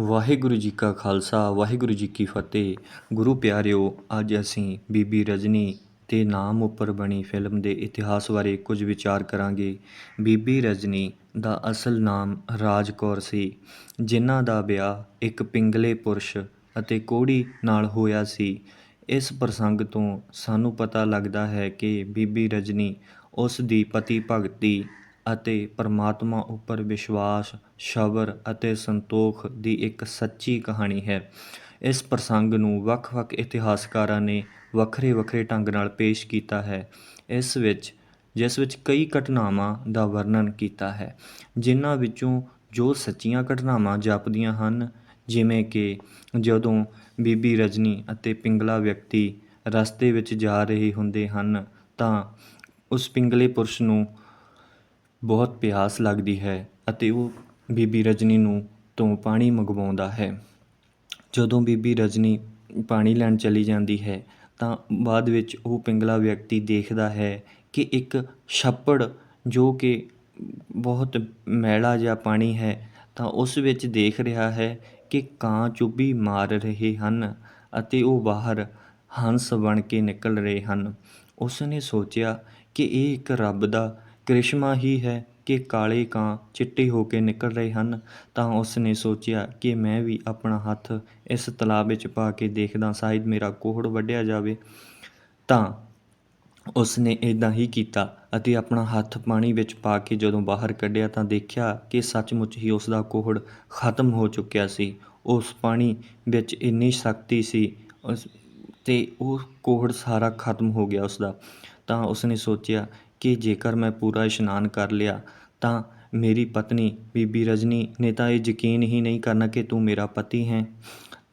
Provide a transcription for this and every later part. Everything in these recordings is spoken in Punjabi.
ਵਾਹਿਗੁਰੂ ਜੀ ਕਾ ਖਾਲਸਾ, ਵਾਹਿਗੁਰੂ ਜੀ ਕੀ ਫਤਿਹ। ਗੁਰੂ ਪਿਆਰਿਓ, ਅੱਜ ਅਸੀਂ ਬੀਬੀ ਰਜਨੀ ਦੇ ਨਾਮ ਉੱਪਰ ਬਣੀ ਫਿਲਮ ਦੇ ਇਤਿਹਾਸ ਬਾਰੇ ਕੁਝ ਵਿਚਾਰ ਕਰਾਂਗੇ। ਬੀਬੀ ਰਜਨੀ ਦਾ ਅਸਲ ਨਾਮ ਰਾਜ ਕੌਰ ਸੀ, ਜਿਨ੍ਹਾਂ ਦਾ ਵਿਆਹ ਇੱਕ ਪਿੰਗਲੇ ਪੁਰਸ਼ ਅਤੇ ਕੋੜੀ ਨਾਲ ਹੋਇਆ ਸੀ। ਇਸ ਪ੍ਰਸੰਗ ਤੋਂ ਸਾਨੂੰ ਪਤਾ ਲੱਗਦਾ ਹੈ ਕਿ ਬੀਬੀ ਰਜਨੀ ਉਸ ਦੀ ਪਤੀ ਭਗਤੀ ਅਤੇ ਪਰਮਾਤਮਾ ਉੱਪਰ ਵਿਸ਼ਵਾਸ, ਸ਼ਬਰ ਅਤੇ ਸੰਤੋਖ ਦੀ ਇੱਕ ਸੱਚੀ ਕਹਾਣੀ ਹੈ। ਇਸ ਪ੍ਰਸੰਗ ਨੂੰ ਵੱਖ-ਵੱਖ ਇਤਿਹਾਸਕਾਰਾਂ ਨੇ ਵੱਖਰੇ-ਵੱਖਰੇ ਢੰਗ ਨਾਲ ਪੇਸ਼ ਕੀਤਾ ਹੈ। ਇਸ ਵਿੱਚ, ਜਿਸ ਵਿੱਚ ਕਈ ਘਟਨਾਵਾਂ ਦਾ ਵਰਣਨ ਕੀਤਾ ਹੈ, ਜਿਨ੍ਹਾਂ ਵਿੱਚੋਂ ਜੋ ਸੱਚੀਆਂ ਘਟਨਾਵਾਂ ਜਾਪਦੀਆਂ ਹਨ, ਜਿਵੇਂ ਕਿ ਜਦੋਂ ਬੀਬੀ ਰਜਨੀ ਅਤੇ ਪਿੰਗਲਾ ਵਿਅਕਤੀ ਰਸਤੇ ਵਿੱਚ ਜਾ ਰਹੇ ਹੁੰਦੇ ਹਨ, ਤਾਂ ਉਸ ਪਿੰਗਲੇ ਪੁਰਸ਼ ਨੂੰ ਬਹੁਤ ਪਿਆਸ ਲੱਗਦੀ ਹੈ ਅਤੇ ਉਹ ਬੀਬੀ ਰਜਨੀ ਨੂੰ ਤੋਂ ਪਾਣੀ ਮੰਗਵਾਉਂਦਾ ਹੈ। ਜਦੋਂ ਬੀਬੀ ਰਜਨੀ ਪਾਣੀ ਲੈਣ ਚਲੀ ਜਾਂਦੀ ਹੈ, ਤਾਂ ਬਾਅਦ ਵਿੱਚ ਉਹ ਪਿੰਗਲਾ ਵਿਅਕਤੀ ਦੇਖਦਾ ਹੈ ਕਿ ਇੱਕ ਛੱਪੜ ਜੋ ਕਿ ਬਹੁਤ ਮੈਲਾ ਜਿਹਾ ਪਾਣੀ ਹੈ, ਤਾਂ ਉਸ ਵਿੱਚ ਦੇਖ ਰਿਹਾ ਹੈ ਕਿ ਕਾਂ ਚੁੱਭੀ ਮਾਰ ਰਹੇ ਹਨ ਅਤੇ ਉਹ ਬਾਹਰ ਹੰਸ ਬਣ ਕੇ ਨਿਕਲ ਰਹੇ ਹਨ। ਉਸ ਨੇ ਸੋਚਿਆ ਕਿ ਇਹ ਇੱਕ ਰੱਬ ਦਾ ਕਰਿਸ਼ਮਾ ਹੀ ਹੈ ਕਿ ਕਾਲੇ ਕਾਂ ਚਿੱਟੇ ਹੋ ਕੇ ਨਿਕਲ ਰਹੇ ਹਨ, ਤਾਂ ਉਸ ਨੇ ਸੋਚਿਆ ਕਿ ਮੈਂ ਵੀ ਆਪਣਾ ਹੱਥ ਇਸ ਤਲਾਬ ਵਿੱਚ ਪਾ ਕੇ ਦੇਖਦਾ ਸ਼ਾਇਦ ਮੇਰਾ ਕੋਹੜ ਵੱਢਿਆ ਜਾਵੇ। ਤਾਂ ਉਸ ਨੇ ਇਦਾਂ ਹੀ ਕੀਤਾ ਅਤੇ ਆਪਣਾ ਹੱਥ ਪਾਣੀ ਵਿੱਚ ਪਾ ਕੇ ਜਦੋਂ ਬਾਹਰ ਕੱਢਿਆ ਤਾਂ ਦੇਖਿਆ ਕਿ ਸੱਚਮੁੱਚ ਹੀ ਉਸ ਦਾ ਕੋਹੜ ਖਤਮ ਹੋ ਚੁੱਕਿਆ ਸੀ। ਉਸ ਪਾਣੀ ਵਿੱਚ ਇੰਨੀ ਸ਼ਕਤੀ ਸੀ ਉਸ ਤੇ ਉਹ ਕੋਹੜ ਸਾਰਾ ਖਤਮ ਹੋ ਗਿਆ ਉਸ ਦਾ ਤਾਂ ਉਸ ਨੇ ਸੋਚਿਆ ਕਿ ਜੇਕਰ ਮੈਂ ਪੂਰਾ ਇਸ਼ਨਾਨ ਕਰ ਲਿਆ, ਤਾਂ ਮੇਰੀ ਪਤਨੀ, ਬੀਬੀ ਰਜਨੀ ਨੇ ਤਾਂ ਇਹ ਯਕੀਨ ਹੀ ਨਹੀਂ ਕਰਨਾ ਕਿ ਤੂੰ ਮੇਰਾ ਪਤੀ ਹੈ।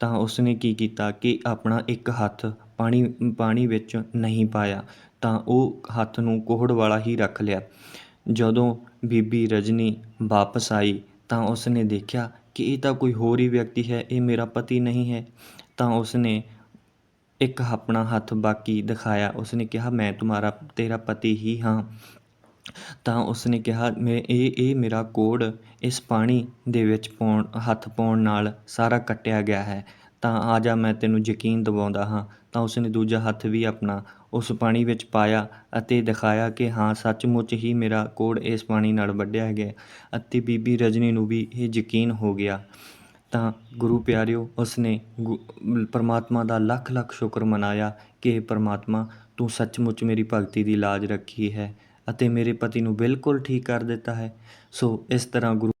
ਤਾਂ ਉਸਨੇ ਕੀ ਕੀਤਾ ਕਿ ਆਪਣਾ ਇੱਕ ਹੱਥ ਪਾਣੀ ਪਾਣੀ ਵਿੱਚ ਨਹੀਂ ਪਾਇਆ, ਤਾਂ ਉਹ ਹੱਥ ਨੂੰ ਕੋਹੜ ਵਾਲਾ ਹੀ ਰੱਖ ਲਿਆ। ਜਦੋਂ ਬੀਬੀ ਰਜਨੀ ਵਾਪਸ ਆਈ, ਤਾਂ ਉਸਨੇ ਦੇਖਿਆ ਕਿ ਇਹ ਤਾਂ ਕੋਈ ਹੋਰ ਹੀ ਵਿਅਕਤੀ ਹੈ, ਇਹ ਮੇਰਾ ਪਤੀ ਨਹੀਂ ਹੈ। ਤਾਂ ਉਸਨੇ ਇੱਕ ਆਪਣਾ ਹੱਥ ਬਾਕੀ ਦਿਖਾਇਆ, ਉਸਨੇ ਕਿਹਾ, ਮੈਂ ਤੁਹਾਡਾ ਤੇਰਾ ਪਤੀ ਹੀ ਹਾਂ। ਤਾਂ ਉਸਨੇ ਕਿਹਾ, ਮੈਂ, ਇਹ ਇਹ ਮੇਰਾ ਕੋਡ ਇਸ ਪਾਣੀ ਦੇ ਵਿੱਚ ਪਾਉਣ, ਹੱਥ ਪਾਉਣ ਨਾਲ ਸਾਰਾ ਕੱਟਿਆ ਗਿਆ ਹੈ। ਤਾਂ ਆ ਜਾ, ਮੈਂ ਤੈਨੂੰ ਯਕੀਨ ਦਿਵਾਉਂਦਾ ਹਾਂ। ਤਾਂ ਉਸਨੇ ਦੂਜਾ ਹੱਥ ਵੀ ਆਪਣਾ ਉਸ ਪਾਣੀ ਵਿੱਚ ਪਾਇਆ ਅਤੇ ਦਿਖਾਇਆ ਕਿ ਹਾਂ, ਸੱਚਮੁੱਚ ਹੀ ਮੇਰਾ ਕੋਡ ਇਸ ਪਾਣੀ ਨਾਲ ਵੱਢਿਆ ਗਿਆ ਅਤੇ ਬੀਬੀ ਰਜਨੀ ਨੂੰ ਵੀ ਇਹ ਯਕੀਨ ਹੋ ਗਿਆ। ਤਾਂ ਗੁਰੂ ਪਿਆਰਿਓ, ਉਸਨੇ ਗੁ, ਪਰਮਾਤਮਾ ਦਾ ਲੱਖ ਲੱਖ ਸ਼ੁਕਰ ਮਨਾਇਆ ਕਿ ਪਰਮਾਤਮਾ, ਤੂੰ ਸੱਚਮੁੱਚ ਮੇਰੀ ਭਗਤੀ ਦੀ ਲਾਜ ਰੱਖੀ ਹੈ ਅਤੇ ਮੇਰੇ ਪਤੀ ਨੂੰ ਬਿਲਕੁਲ ਠੀਕ ਕਰ ਦਿੱਤਾ ਹੈ। ਸੋ ਇਸ ਤਰ੍ਹਾਂ ਗੁਰੂ